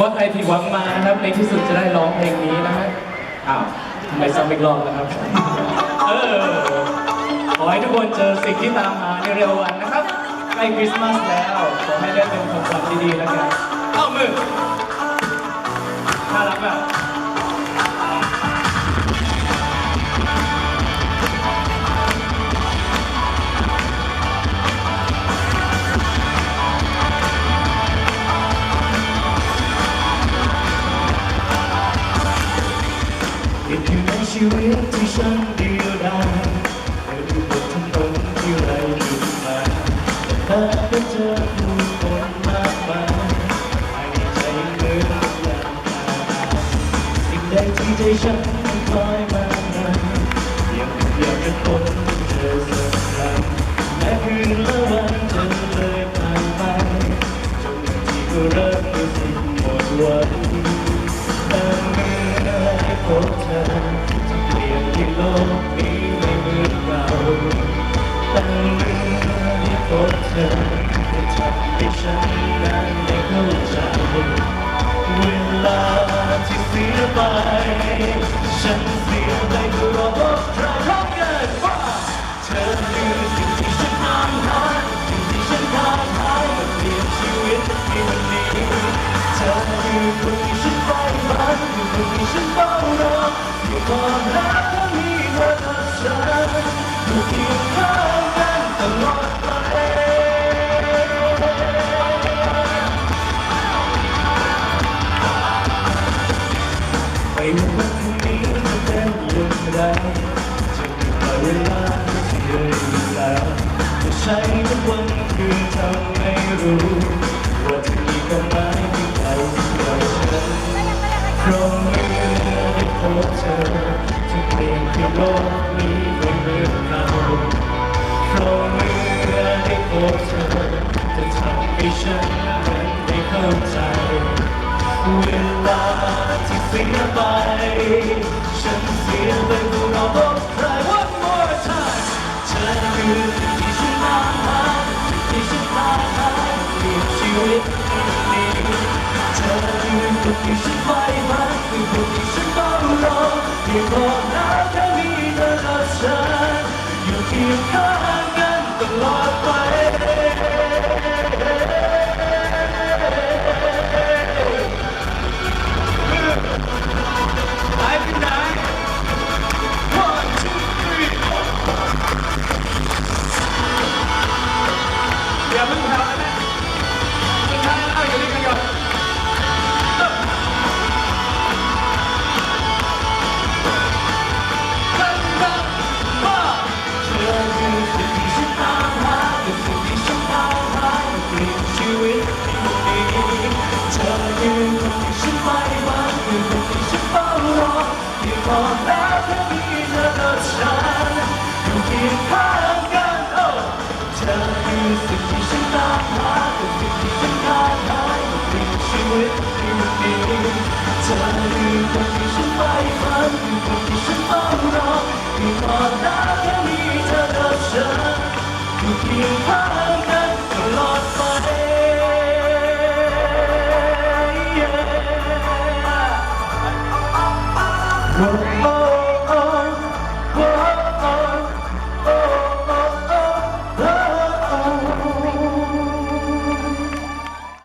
ว่าใครผิดหวังมานะครับในที่สุดจะได้ร้องเพลงนี้นะฮะอ้าวทำไมซ้ำอีกรอบนะครับ เออ ขอให้ทุกคนเจอสิ่งที่ตามหาในเร็ววันนะครับใกล้คริสต์มาสแล้ว ขอให้ได้เป็นของขวัญที่ดีแล้วกันเอามือน่ารักอะ ชีวิตที่ฉันเดียวดายเธอดูบทถนนที่ไรหยุดมาแต่ก็เจอผู้คนมากมายภายในใจเหมือนอย่างอาสิ่งใดที่ใจฉันคอยมานานยังอยากจะพบเธอสักครั้งแม้คืนและวันจะเลยผ่านไปจนบางทีก็เริ่มรู้สึกหมดหวัง พบเธอจะเปลี่ยนที่โลกนี้ไม่เหมือนเก่าแต่เมื่อได้พบเธอจะทำให้ฉันนั้นได้เข้าใจเวลาที่เสียไป ฉันเสียไปเพราะว่าใครรักกันว่าเธอคือสิ่งที่ฉันตามหาสิ่งที่ฉันท้าทายมาเปลี่ยนชีวิตในวันนี้เธอคือคนที่ฉันใฝ่ฝันคือคนที่ฉัน อยู่ความรักที่มีเธอกับฉันอยู่เคียงข้างกันตลอดไปไม่ว่าที่นี้จะเป็นอย่างไรจะมีเวลาที่เลยแล้วจะใช้ทุกวันคืนทำให้รู้ ใจเวลาที่เสียไป ฉันเสียไปเพราะเราพบใคร One more time เธอคือที่ฉันตามหาที่ฉันตามหาเปลี่ยนชีวิตนี้เธอคือคนที่ฉันใฝ่ฝันคือคนที่ฉันเฝ้ารอเพียงบอกรักแค่มีเธอกับฉันอยู่เคียงข้างกันตลอด ที่อกแล้วแค่มีเธอกับฉันอยู่เคียงข้างกันโอ้เธอคือสิ่งที่ฉันตามหาคือสิ่งที่ฉันท้าทายเปลี่ยนชีวิตนี้เธอคือคนที่ฉันใฝ่ฝันคือคนที่ฉันเฝ้ารอที่บอกแล้วแค่มีเธอกับฉันอยู่เคียงข้าง